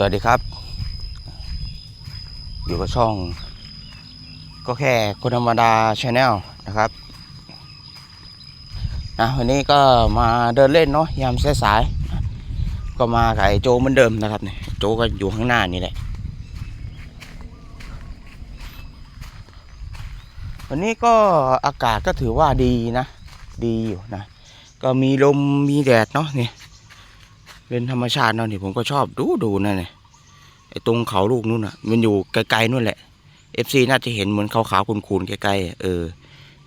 สวัสดีครับ อยู่กับช่อง ก็แค่คนธรรมดาชาแนลนะครับนะวันนี้ก็มาเดินเล่นเนาะยามสายๆก็มาไอ้โจเหมือนเดิมนะครับเนี่ยโจก็อยู่ข้างหน้านี่แหละวันนี้ก็อากาศก็ถือว่าดีนะ ดีอยู่นะ ก็มีลมมีแดดเนาะเนี่ย เป็นธรรมชาติเนาะนี่ผมก็ชอบดูดูนะเนี่ยไอ้ตรงเขาลูกนู้นอะ มันอยู่ไกลๆนู่นแหละ FC น่าจะเห็นเหมือนขาวๆคูนๆใกล้ๆเออ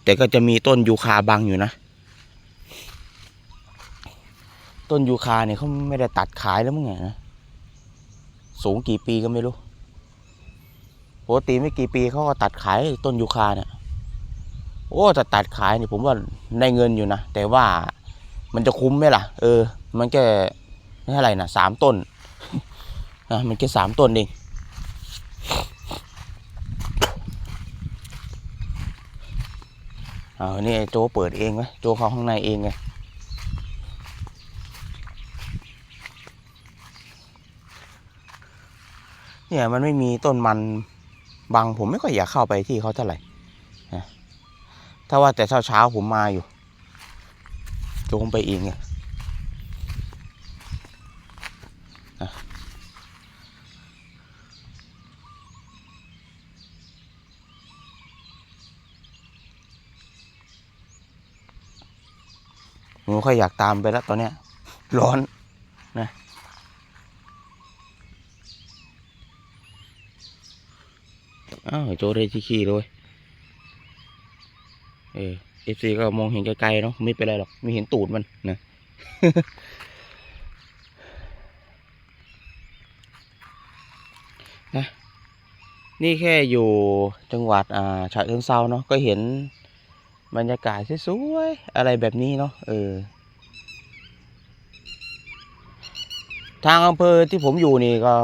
แต่ก็จะมีต้นยูคาบังอยู่นะ ต้นยูคาเนี่ยเขาไม่ได้ตัดขายแล้วมั้งไงนะสูงกี่ปีก็ไม่รู้ปกติไม่กี่ปีเขาก็ตัดขายต้นยูคาเนี่ยโอ้แต่ตัดขายนี่ผมว่าได้เงินอยู่นะแต่ว่ามันจะคุ้มไหมล่ะ เออ มันแค่ ไม่เท่าไหร่นะสามต้นนะมันแค่สามต้นเองเอานี่โจเปิดเองไหมโจเข้าข้างในเองไงเนี่ยมันไม่มีต้นมันบังผมไม่ค่อยอยากเข้าไปที่เขาเท่าไหร่ถ้าว่าแต่เช้าๆผมมาอยู่โจงไปเองไง ค่อยอยากตามไปแล้วตอนเนี้ย ร้อนนะ อ้าวโจได้ที่ขี่เลยเออเอฟซีก็มองเห็นไกลๆเนาะไม่เป็นไรหรอกไม่เห็นตูดมันนะนะนี่แค่อยู่จังหวัดอ่าฉะเชิงเซาเนาะก็เห็นบรรยากาศสวยๆอะไรแบบนี้เนาะเออ ทางอำเภอที่ผมอยู่นี่ก็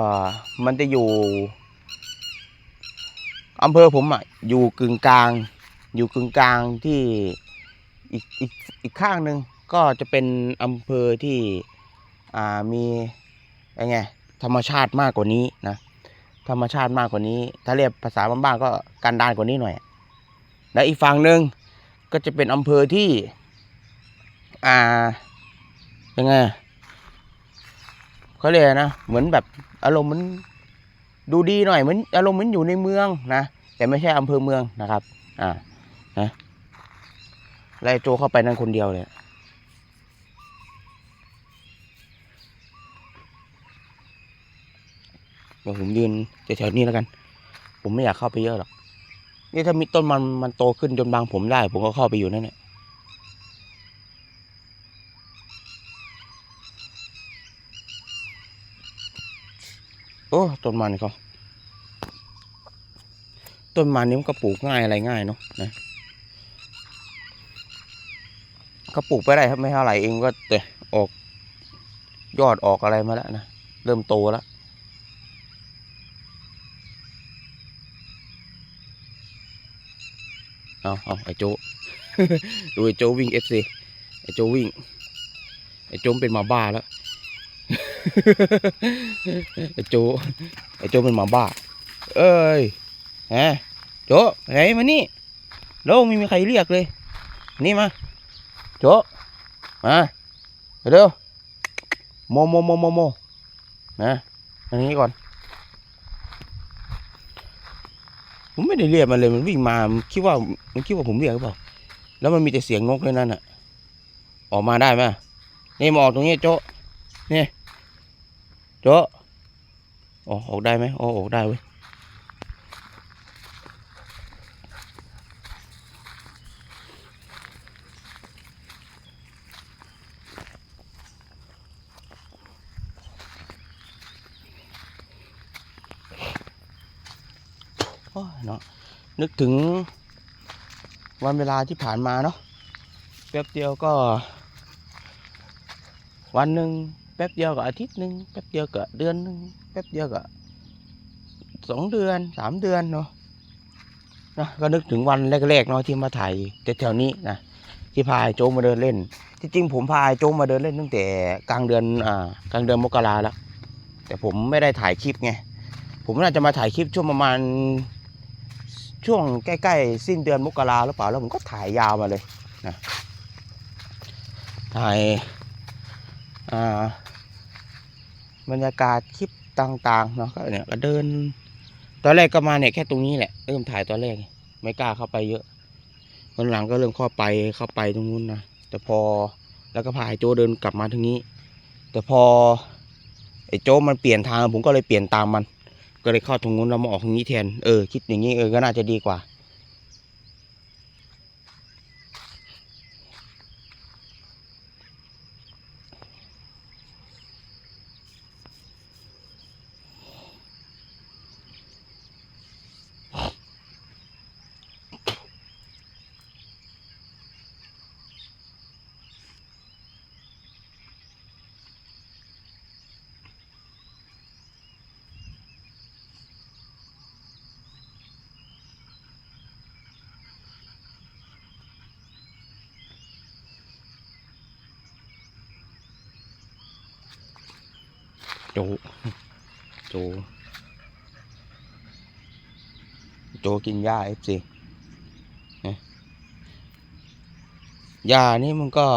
มันจะอยู่อำเภอผมอะอยู่กึ่งกลาง อยู่กึ่งกลางที่อีกอีกอีกข้างหนึ่งก็จะเป็นอำเภอที่อ่ามีอะไรไงธรรมชาติมากกว่านี้นะธรรมชาติมากกว่านี้ ถ้าเรียกภาษาบ้านๆก็กันดานกว่านี้หน่อย และอีกฝั่งหนึ่งก็จะเป็นอำเภอที่อ่ายังไง เขาเรียกนะเหมือนแบบอารมณ์มันดูดีหน่อยเหมือนอารมณ์เหมือนอยู่ในเมืองนะแต่ไม่ใช่อำเภอเมืองนะครับ อ่านะไล่โจเข้าไปนั่นคนเดียวเลยเดี๋ยวผมยืนแถวๆนี้แล้วกัน ผมไม่อยากเข้าไปเยอะหรอก นี่ถ้ามีต้นมันมันโตขึ้นจนบางผมได้ ผมก็เข้าไปอยู่นั่นแหละ โอ้ต้นมันเขาต้นมันนี่มันก็ปลูกง่ายอะไรง่ายเนาะนะก็ปลูกไปได้ครับไม่เท่าไหร่เองก็แต่ออกยอดออกอะไรมาแล้วนะเริ่มโตแล้วเอาเอาไอ้โจดูไอ้โจวิ่งเอฟซีไอ้โจวิ่งไอ้โจมเป็นมาบ้าแล้ว ไอ้โจไอ้โจเป็นหมาบ้า เอ้ยฮะโจไหนมานี่โลไม่มีใครเรียกเลย นี่มา โจมาเร็วโมโมโมโมโมนะอันนี้ก่อนผมไม่ได้เรียกมันเลยมันวิ่งมามคิดว่ามันคิดว่าผมเรียกหรือเปล่าแล้วมันมีแต่เสียงนกเลยนั่นอะ ออกมาได้ไหมนี่มาออกตรงนี้โจะนี่ โจะออกออกได้ไหมอ๋อออกได้เว้ยโอ้ยเนาะนึกถึงวันเวลาที่ผ่านมาเนาะแป๊บเดียวก็ วันหนึ่ง แป๊บเดียวก็อาทิตย์หนึ่งแป๊บเดียวก็เดือนหนึ่งแป๊บเดียวก็สองเดือนสามเดือนเนาะนะก็นึกถึงวันแรกๆเนาะที่มาถ่ายแถวๆนี้นะที่พาไอ้โจมาเดินเล่น ที่จริงผมพาไอ้โจมาเดินเล่นตั้งแต่กลางเดือนอ่ากลางเดือนมกราแล้วแต่ผมไม่ได้ถ่ายคลิปไงผมน่าจะมาถ่ายคลิปช่วงประมาณช่วงใกล้ๆสิ้นเดือนมกราหรือเปล่าแล้วผมก็ถ่ายยาวมาเลยนะถ่ายอ่า บรรยากาศคลิปต่าง ๆ เนาะก็เนี่ยก็เดิน ตอนแรกก็มาเนี่ยแค่ตรงนี้แหละเริ่มถ่ายตอนแรกไม่กล้าเข้าไปเยอะวันหลังก็เริ่มเข้าไปเข้าไปตรงนู้นนะแต่พอแล้วก็พาไอ้โจเดินกลับมาทางนี้ แต่พอไอ้โจมันเปลี่ยนทางผมก็เลยเปลี่ยนตามมัน ก็เลยเข้าตรงนู้นแล้วมาออกทางนี้แทนเออคิดอย่างนี้เออก็น่าจะดีกว่า โจ โจ โจกินหญ้าเอฟซีหญ้านี่มันก็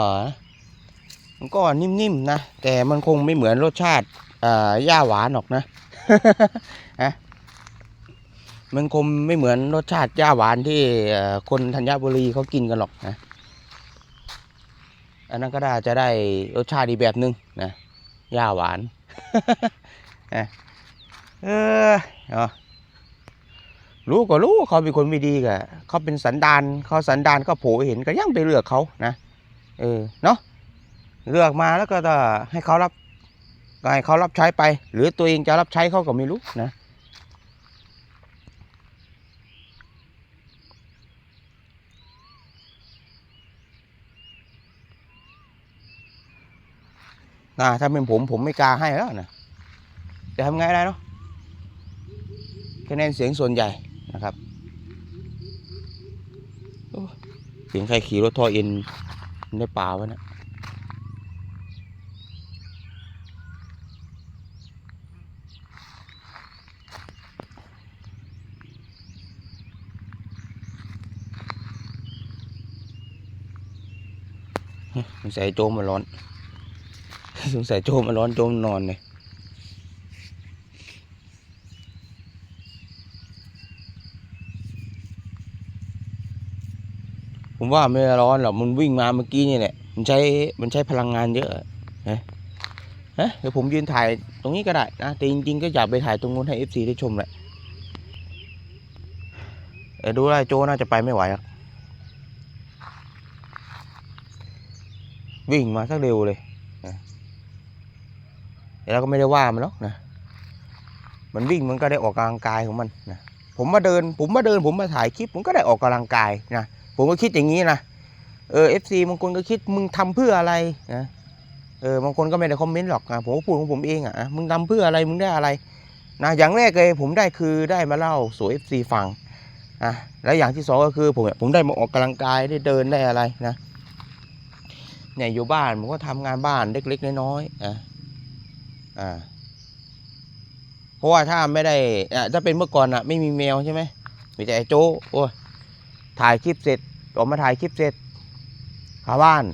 มันก็นิ่มๆนะ แต่มันคงไม่เหมือนรสชาติอ่าหญ้าหวานหรอกนะฮะมันคงไม่เหมือนรสชาติหญ้าหวานที่คนธัญบุรีเขากินกันหรอกนะอันนั้นก็ได้จะได้รสชาติอีแบบหนึงนะหญ้าหวานเอ้ย เออเนาะรู้ก็รู้เขาเป็นคนไม่ดีกะเขาเป็นสันดานเขาสันดานก็โผล่เห็นก็ยังไปเลือกเขานะเออเนาะเลือกมาแล้วก็จะให้เขารับให้เขารับใช้ไป หรือตัวเองจะรับใช้เขาก็ไม่รู้นะนะถ้าเป็นผมผมไม่กล้าให้แล้วนะจะทำไงได้เนาะ คะแนนเสียงส่วนใหญ่นะครับโอ้เสียงใครขี่รถทอเอ็นในป่าวะเนะสงสัยโจมมันร้อน สงสัยโจมมันร้อนโจมนอนเลย ว่าไม่ร้อนหรอกมันวิ่งมาเมื่อกี้นี่แหละมันใช้มันใช้พลังงานเยอะนะฮะเดี๋ยวผมยืนถ่ายตรงนี้ก็ได้นะแต่จริงๆก็อยากไปถ่ายตรงนู้นให้ FC ได้ชมแหละเออดูได้โจน่าจะไปไม่ไหวอะวิ่งมาสักเร็วเลยนะแต่เราก็ไม่ได้ว่ามันหรอกนะมันวิ่งมันก็ได้ออกกำลังกายของมันนะผมมาเดิน ผมมาเดิน ผมมาถ่ายคลิปผมก็ได้ออกกำลังกายนะ ผมก็คิดอย่างนี้นะเออเอฟซีบางคนก็คิดมึงทำเพื่ออะไรนะเออบางคนก็ไม่ได้คอมเมนต์หรอกนะผมก็พูดของผมเองอะ่ะมึงทำเพื่ออะไรมึงได้อะไรนะอย่างแรกเลยผมได้คือได้มาเล่าสู่เอฟซีฟังนะแล้วอย่างที่สองก็คือผมผมได้มาออกกำลังกายได้เดินได้อะไรนะเนี่ยอยู่บ้านผมก็ทำงานบ้านเล็กๆน้อยๆนะอ่าเพราะว่าถ้าไม่ได้อะถ้าเป็นเมื่อก่อนอะไม่มีแมวใช่ไหมมีแต่ไอ้โจ้โอ้ยถ่ายคลิปเสร็จ ออกมาถ่ายคลิปเสร็จข้าบ้าน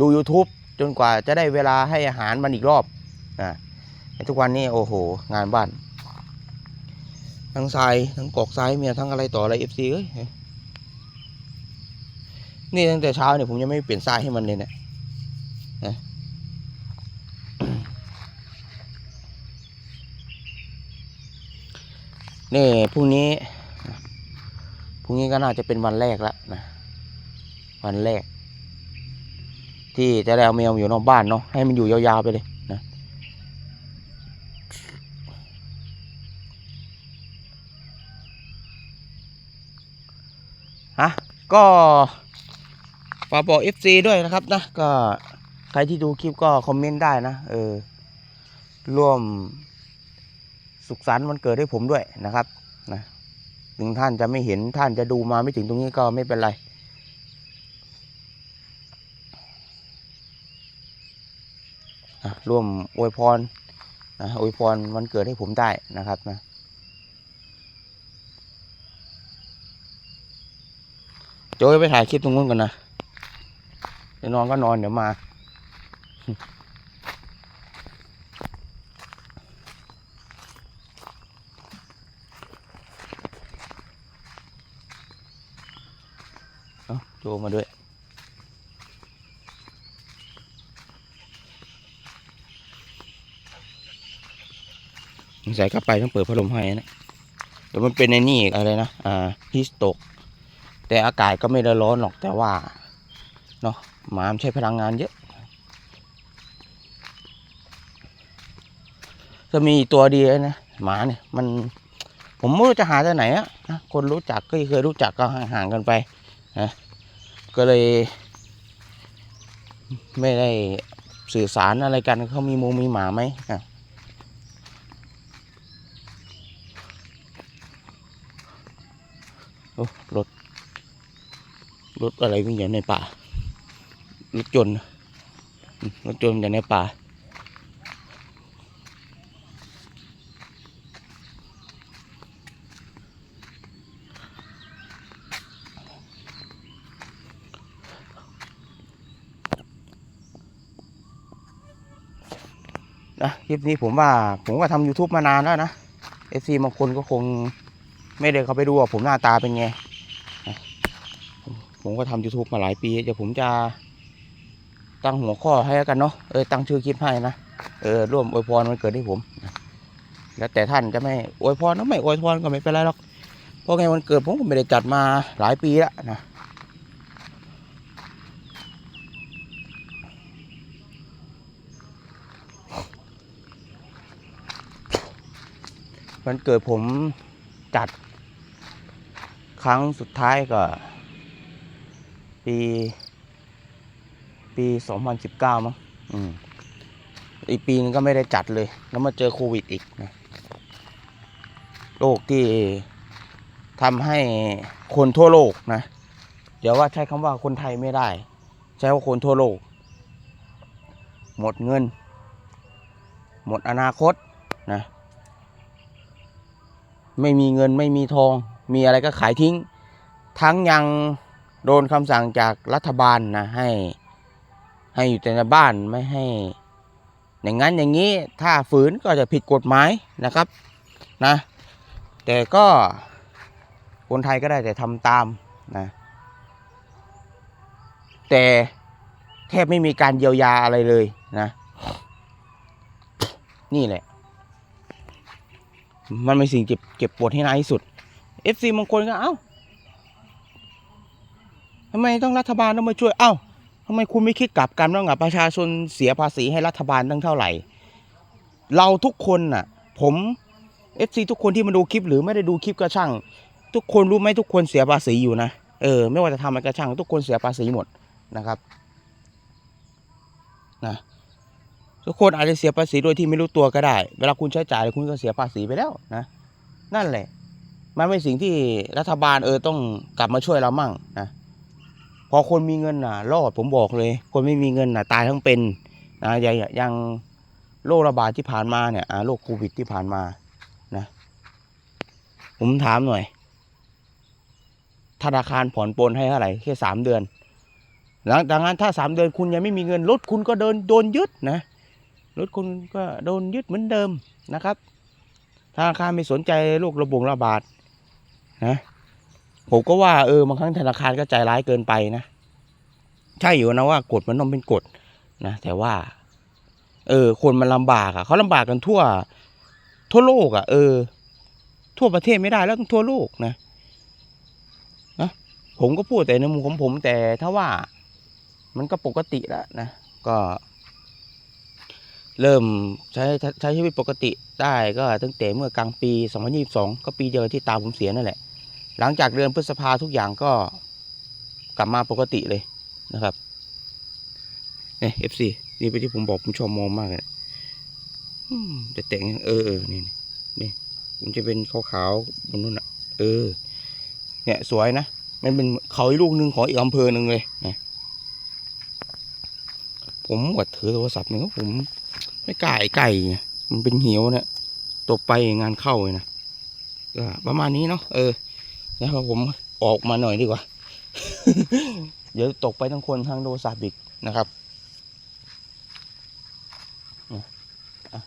ดู YouTube จนกว่าจะได้เวลาให้อาหารมันอีกรอบนะทุกวันนี้โอ้โห งานบ้าน ทั้งทรายทั้งกอกทรายเมียทั้งอะไรต่ออะไรเอฟซีเอ้ยนี่ตั้งแต่เช้าเนี่ยผมยังไม่เปลี่ยนทรายให้มันเลยเนี่ยนะนี่พรุ่งนี้พรุ่งนี้ก็น่าจะเป็นวันแรกแล้วนะ วันแรก ที่จะได้เอาแมวอยู่นอกบ้านเนาะให้มันอยู่ยาวๆไปเลยนะฮะก็ฝากบอก FC ด้วยนะครับนะก็ใครที่ดูคลิปก็คอมเมนต์ได้นะเออร่วมสุขสันต์วันเกิดให้ผมด้วยนะครับนะถึงท่านจะไม่เห็นท่านจะดูมาไม่ถึงตรงนี้ก็ไม่เป็นไร อะ ร่วมอวยพรนะอวยพรวันเกิดให้ผมได้นะครับนะโจ้ยไปถ่ายคลิปตรงนู้นก่อนนะเดี๋ยวนอนก็นอนเดี๋ยวมาเอาโจมาด้วย ใส่กลับไปต้องเปิดพัดลมให้นะเดี๋ยวมันเป็นในนี่อะไรนะอ่าฮิสตก แต่อากาศก็ไม่ได้ร้อนหรอกแต่ว่าเนาะหมามใช้พลังงานเยอะจะมีตัวดีนะหมาเนี่ยมัน ผมไม่รู้จะหาจากไหนอะนะคนรู้จักก็เคยรู้จักก็ห่างๆกันไปนะก็เลย ไม่ได้สื่อสารอะไรกันเขามีมูมีหมาไหมอะ โอ้รถ รถอะไรวิ่งอยู่ในป่า รถยนรถยนอยู่ในป่า นะ คลิปนี้ผมว่า ผมก็ทำ YouTube มานานแล้วนะ FC บางคนก็คง ไม่ได้เขาไปดูว่าผมหน้าตาเป็นไง ผมก็ทำ YouTube มาหลายปี เดี๋ยวผมจะตั้งหัวข้อให้กันเนาะ เออตั้งชื่อคลิปให้นะ เออร่วมอวยพรวันเกิดให้ผม แล้วแต่ท่านจะไม่อวยพรก็ไม่อวยพรก็ไม่เป็นไรหรอก เพราะไงวันเกิดผมก็ไม่ได้จัดมาหลายปีแล้วนะวันเกิดผมจัด ครั้งสุดท้ายก็ ปี ปีสองพันสิบเก้ามั้งอืมอีกปีนึงก็ไม่ได้จัดเลย แล้วมาเจอโควิดอีกนะโรคที่ทำให้คนทั่วโลกนะ เดี๋ยวว่าใช้คำว่าคนไทยไม่ได้ ใช้ว่าคนทั่วโลก หมดเงิน หมดอนาคตนะ ไม่มีเงินไม่มีทอง มีอะไรก็ขายทิ้ง ทั้งยังโดนคำสั่งจากรัฐบาลนะให้ให้อยู่แต่ในบ้านไม่ให้ อย่างนั้นอย่างนี้ถ้าฝืนก็จะผิดกฎหมายนะครับนะ แต่ก็คนไทยก็ได้แต่ทำตามนะแต่แทบไม่มีการเยียวยาอะไรเลยนะ นี่แหละ มันเป็นสิ่งเจ็บเจ็บปวดให้น่าที่สุด FC บางคนก็เอ้าทำไมต้องรัฐบาลต้องมาช่วยเอ้าทำไมคุณไม่คิดกลับกันบ้างอะประชาชนเสียภาษีให้รัฐบาลตั้งเท่าไหร่ เราทุกคนน่ะ ผม FC ทุกคนที่มาดูคลิปหรือไม่ได้ดูคลิปก็ช่าง ทุกคนรู้ไหมทุกคนเสียภาษีอยู่นะเออไม่ว่าจะทำอะไรก็ช่าง ทุกคนเสียภาษีหมดนะครับนะทุกคนอาจจะเสียภาษีโดยที่ไม่รู้ตัวก็ได้ เวลาคุณใช้จ่ายคุณก็เสียภาษีไปแล้วนะ นั่นแหละ มันเป็นสิ่งที่รัฐบาลเออต้องกลับมาช่วยเรามั่งนะพอคนมีเงินน่ะ รอดผมบอกเลย คนไม่มีเงินน่ะ ตายทั้งเป็นนะอย่างอย่างโรคระบาดที่ผ่านมาเนี่ยอ่าโรคโควิดที่ผ่านมานะ ผมถามหน่อย ธนาคารผ่อนปลนให้เท่าไหร่แค่สามเดือน หลังจากนั้นถ้าสามเดือนคุณยังไม่มีเงินรถคุณก็เดินโดนยึดนะรถคุณก็โดนยึดเหมือนเดิมนะครับธนาคารไม่สนใจโรคระบงระบาด นะผมก็ว่าเออบางครั้งธนาคารก็ใจร้ายเกินไปนะ ใช่อยู่นะว่ากฎมันต้องเป็นกฎนะแต่ว่า เออ คนมันลำบากอะ่ะเขาลำบากกันทั่ว ทั่วโลกอะ่ะ เออ ทั่วประเทศไม่ได้แล้วต้องทั่วโลกนะนะผมก็พูดแต่ในมุมของผมแต่ถ้าว่า มันก็ปกติแล้วนะก็ เริ่มใช้ใช้ชีวิตปกติได้ก็ตั้งแต่เมื่อกลางปี 2022 ก็ปีเดียวกับที่ตาผมเสียนั่นแหละ หลังจากเดือนพฤษภาทุกอย่างก็กลับมาปกติเลยนะครับเนี่ย FC นี่เป็นที่ผมบอกผมชอบมองมากเลยอืมแต่แต่งเออเออนี่นี่มันจะเป็นขาวๆบนนู้นอะ เออ เนี่ยสวยนะมันเป็นเขาอีกลูกหนึ่งของอีกอำเภอหนึ่งเลยนะผมหวดถือโทรศัพท์เนี่ยผมไม่กล้าไอ้ไก่มันเป็นเหวเนี่ยตกไปงานเข้าเลยนะก็ประมาณนี้เนาะเออ นะครับผมออกมาหน่อยดีกว่า เดี๋ยวตกไปทั้งคนทั้งโดซาบิกนะครับ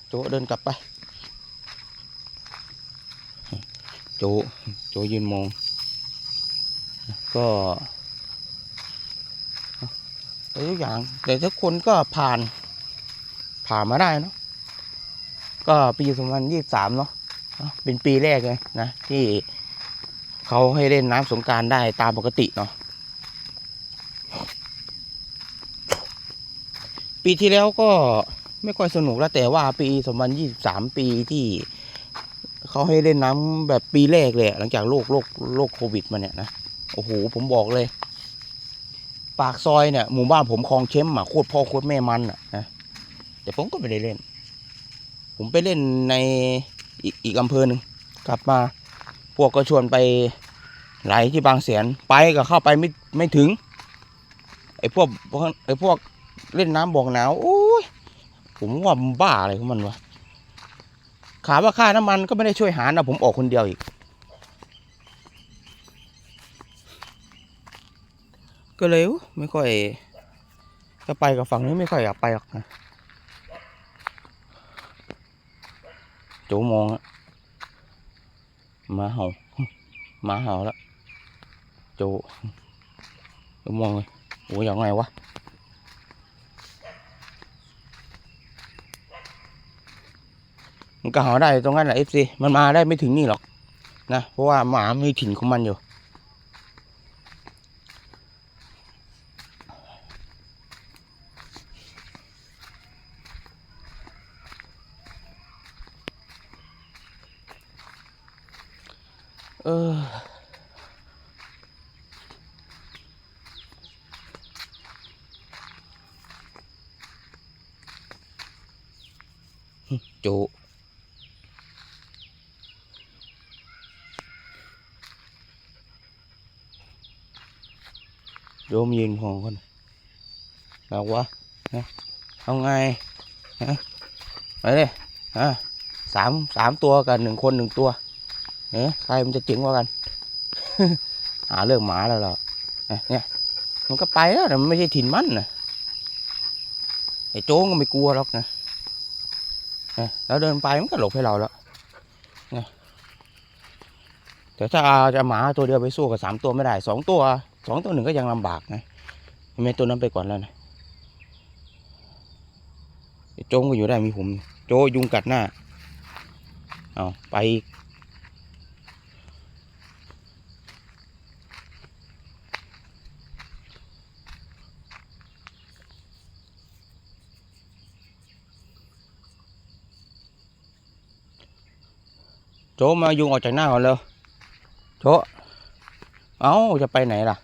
โจเดินกลับไป โจโจยืนมอง ก็แต่ทุกอย่าง แต่ทุกคนก็ผ่าน ผ่านมาได้เนาะก็ปีสองพันยี่สามเนาะเป็นปีแรกเลยนะที่ เขาให้เล่นน้ำสงการได้ตามปกติเนาะปีที่แล้วก็ไม่ค่อยสนุกแล้วแต่ว่าปีสองพันยี่สามปีที่เขาให้เล่นน้ำแบบปีแรกเลย หลังจากโรคโรคโรคโควิดมาเนี่ยนะ โอ้โห ผมบอกเลย ปากซอยเนี่ยหมู่บ้านผมคลองเข้มอะโคตรพ่อโคตรแม่มันอะนะแต่ผมก็ไม่ได้เล่น ผมไปเล่นในอีกอีกอำเภอหนึ่งกลับมา วกก็ชวนไปไหลที่บางแสนไปก็เข้าไปไม่ไม่ถึง ไอ้พวกไอ้พวกเล่นน้ำบ่องหนาวโอ้ยผมว่าบ้าอะไรของมันวะขาว่าค่าน้ำมันก็ไม่ได้ช่วยหารนะผมออกคนเดียวอีก ก็เลยไม่ค่อยจะไปกับฝั่งนี้ไม่ค่อยอยากไปหรอกนะโจมองอะ มาเห่าหมาเห่าแล้วโจดูมองเลยโอ้ยอย่างไงวะมันก็ห่าได้ตรงนั้นแหละเอฟซีมันมาได้ไม่ถึงนี่หรอกนะเพราะว่าหมามีถิ่นของมันอยู่ เออจุโยมยืนมองคนเอาวะนะเอาไงฮะไปเลยฮะสามสามตัวกันหนึ่งคนหนึ่งตัว เอ๊ะใครมันจะเจ๋งกว่ากัน หาเรื่องหมาแล้วเหรอเนี่ย มันก็ไปแล้วแต่มันไม่ใช่ถิ่นมันนะไอ้โจ้งก็ไม่กลัวหรอกนะแล้วเดินไปมันก็หลบให้เราแล้วเนี่ยแต่ถ้าเอาจะหมาตัวเดียวไปสู้กับสามตัวไม่ได้สองตัวสองตัวหนึ่งก็ยังลำบากนะไหมตัวนั้นไปก่อนแล้วนะโจ้งก็อยู่ได้มีผม โจยุงกัดหน้า เอาไป โจมายุงออกจากหน้าก่อนเร็วโจเอาจะไปไหนล่ะ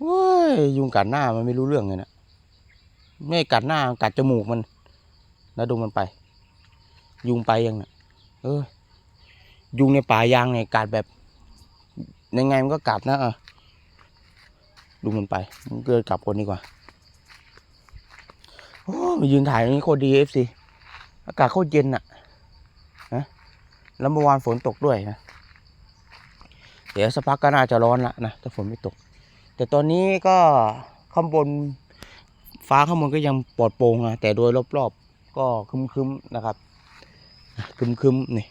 เว้ยยุงกัดหน้ามันไม่รู้เรื่องเลยนะไม่กัดหน้ากัดจมูกมัน แล้วดูมันไป ยุงไปยังน่ะเออ ยุงในป่ายางเนี่ยกัดแบบยังไงมันก็กัดนะเออดูมันไปมันเกินกลับคนดีกว่าโอ้ยืนถ่ายตรงนี้โคตรดีเอฟซีอากาศโคตรเย็นอะนะ แล้วเมื่อวานฝนตกด้วยนะเดี๋ยวสักพักก็น่าจะร้อนละนะถ้าฝนไม่ตก แต่ตอนนี้ก็ข้างบนฟ้าข้างบนก็ยังปลอดโปร่งนะแต่โดยรอบๆก็คึมๆนะครับคึมๆนี่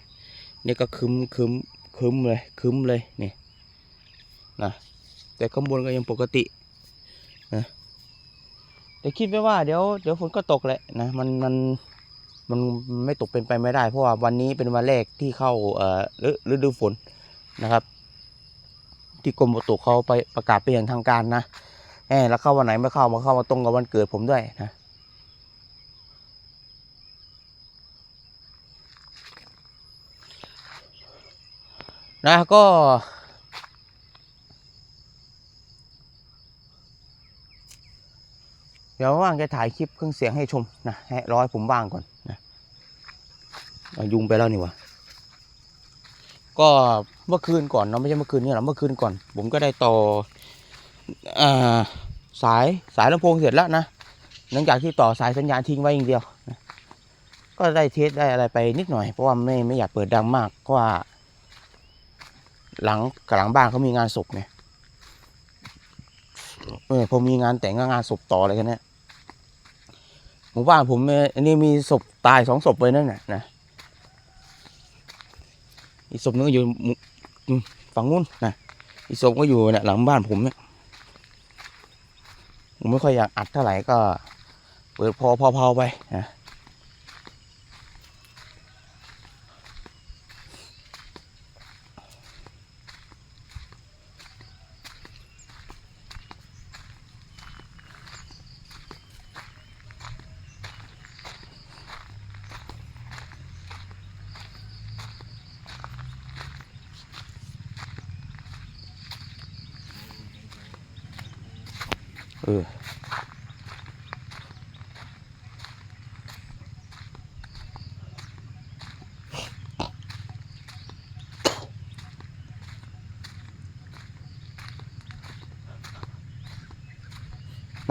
นี่ก็คึมคึมคึมเลยคึมเลยนี่นะแต่ข้างบนก็ยังปกตินะแต่คิดไว้ว่าเดี๋ยวเดี๋ยวฝนก็ตกแหละนะมันมัน มันไม่ตกเป็นไปไม่ได้ เพราะว่าวันนี้เป็นวันแรกที่เข้าเอ่อฤดูฝนนะครับ ที่กรมอุตุเขาไปประกาศเป็นอย่างทางการนะแหมแล้วเข้าวันไหนไม่เข้ามาเข้ามาตรงกับวันเกิดผมด้วยนะนะก็เดี๋ยวว่างจะถ่ายคลิปเครื่องเสียงให้ชมนะให้ร้อยผมว่างก่อน อายุงไปแล้วนี่วะก็เมื่อคืนก่อนเนาะไม่ใช่เมื่อคืนนี่หรอกเมื่อคืนก่อน ผมก็ได้ต่ออสายสายลำโพงเสร็จแล้วนะหลังจากที่ต่อสายสัญญาณทิ้งไว้อย่างเดียวนะก็ได้เทสได้อะไรไปนิดหน่อยเพราะว่าไม่ไม่อยากเปิดดังมากเพราะว่า หลังกับหลังบ้านเขามีงานศพไงเออพอมีงานแต่งก็งานศพต่ออะไรกันเนี่ยหมู่บ้านผมเนี่ยอันนี้มีศพตายสองศพเลยนั่นน่ะนะ อีกศพนึงก็อยู่ฝั่งนู้นนะอีกศพก็อยู่เนี่ยหลังบ้านผมเนี่ยผมไม่ค่อยอยากอัดเท่าไหร่ก็ เปิดพอพอๆไปนะ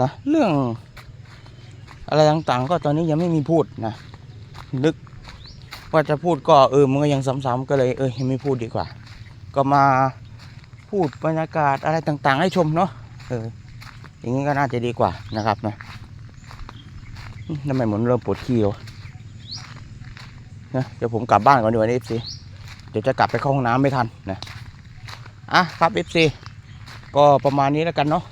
นะเรื่องอะไรต่างๆ ก็ตอนนี้ยังไม่มีพูดนะนึกว่าจะพูดก็เออมันก็ยังซ้ำๆก็เลยเออยังไม่พูดดีกว่า ก็มาพูดบรรยากาศอะไรต่างๆ ให้ชมเนาะเอออย่างนี้ก็น่าจะดีกว่านะครับนะทำไมเหมือนเริ่มปวดขี้วะนะเดี๋ยวผมกลับบ้านก่อนดีกว่าเอฟซีเดี๋ยวจะกลับไปเข้าห้องน้ำไม่ทันนะอะครับเอฟซีก็ประมาณนี้แล้วกันเนาะ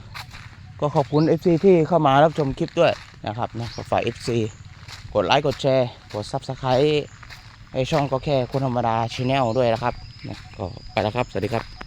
ก็ขอบคุณ FC ที่เข้ามารับชมคลิปด้วยนะครับนะก็ฝาก FC กดไลค์กดแชร์กด Subscribe ให้ช่องก็แค่คนธรรมดาชแนลด้วยนะครับนะก็ไปแล้วครับ สวัสดีครับ